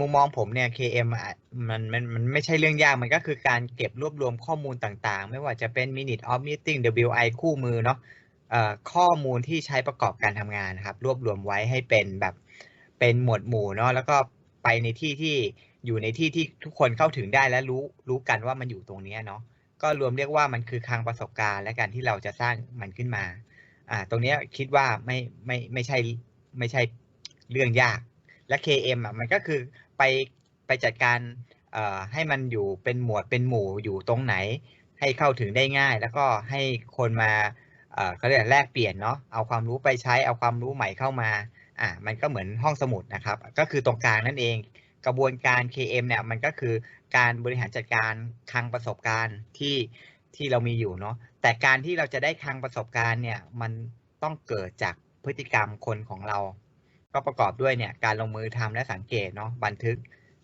มุมมองผมเนี่ย KM อะมันมันมันไม่ใช่เรื่องยากมันก็คือการเก็บรวบรวมข้อมูลต่างๆ ไม่ว่าจะเป็น minute of meeting WI คู่มือเนาะเอ่อข้อมูลที่ใช้ประกอบการทำงานนะครับ รวบรวมไว้ให้เป็นแบบเป็นหมวดหมู่เนาะแล้วก็ไปในที่ที่อยู่ในที่ที่ทุกคนเข้าถึงได้และรู้รู้กันว่ามันอยู่ตรงนี้เนาะก็รวมเรียกว่ามันคือคลังประสบการณ์ และการที่เราจะสร้างมันขึ้นมาอ่าตรงนี้คิดว่าไม่ไม่ไม่ใช่ไม่ใช่เรื่องยาก และ KM อะมันก็คือไปไปจัดการให้มันอยู่เป็นหมวดเป็นหมู่อยู่ตรงไหน ให้เข้าถึงได้ง่าย แล้วก็ให้คนมาเอ่อเขาเรียกแลกเปลี่ยนเนาะเอาความรู้ไปใช้เอาความรู้ใหม่เข้ามาอ่ามันก็เหมือนห้องสมุดนะครับ ก็คือตรงกลางนั่นเอง กระบวนการ KM เนี่ยมันก็คือการบริหารจัดการคลังประสบการณ์ที่ที่เรามีอยู่เนาะแต่การที่เราจะได้คลังประสบการณ์เนี่ยมันต้องเกิดจากพฤติกรรมคนของเรา ก็ประกอบด้วยเนี่ยการลงมือทำและสังเกตเนาะบันทึก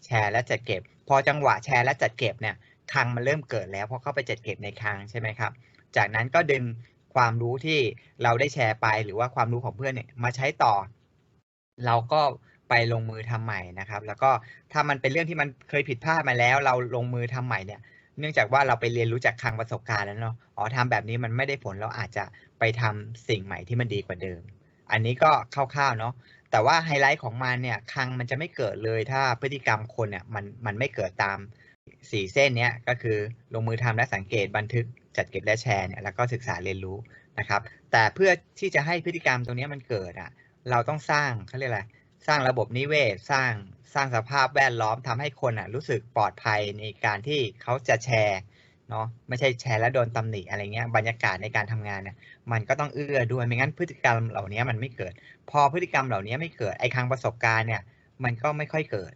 แชร์และจัดเก็บ พอจังหวะแชร์และจัดเก็บเนี่ยคลังมันเริ่มเกิดแล้วเพราะเข้าไปจัดเก็บในคลังใช่ไหมครับ จากนั้นก็ดึงความรู้ที่เราได้แชร์ไป หรือว่าความรู้ของเพื่อนเนี่ยมาใช้ต่อ เราก็ไปลงมือทำใหม่นะครับ แล้วก็ถ้ามันเป็นเรื่องที่มันเคยผิดพลาดมาแล้ว เราลงมือทำใหม่เนี่ยเนื่องจากว่าเราไปเรียนรู้จากคลังประสบการณ์แล้วเนาะอ๋อทำแบบนี้มันไม่ได้ผลเราอาจจะไปทำสิ่งใหม่ที่มันดีกว่าเดิม อันนี้ก็คร่าวๆเนาะ แต่ว่าไฮไลท์ของมันเนี่ยคังมันจะไม่เกิดเลยถ้าพฤติกรรมคนเนี่ยมันมันไม่เกิดตามสี่เส้นเนี้ยก็คือลงมือทำและสังเกตบันทึกจัดเก็บและแชร์เนี่ยแล้วก็ศึกษาเรียนรู้นะครับ แต่เพื่อที่จะให้พฤติกรรมตรงนี้มันเกิดอะเราต้องสร้างเขาเรียกอะไรสร้างระบบนิเวศ สร้างสร้างสภาพแวดล้อมทำให้คนอะรู้สึกปลอดภัยในการที่เขาจะแชร์ เนาะไม่ใช่แชร์แล้วโดนตำหนิอะไรเงี้ยบรรยากาศในการทำงานเนี่ยมันก็ต้องเอื้อด้วยไม่งั้นพฤติกรรมเหล่านี้มันไม่เกิด พอพฤติกรรมเหล่านี้ไม่เกิดไอ้คลังประสบการณ์เนี่ยมันก็ไม่ค่อยเกิด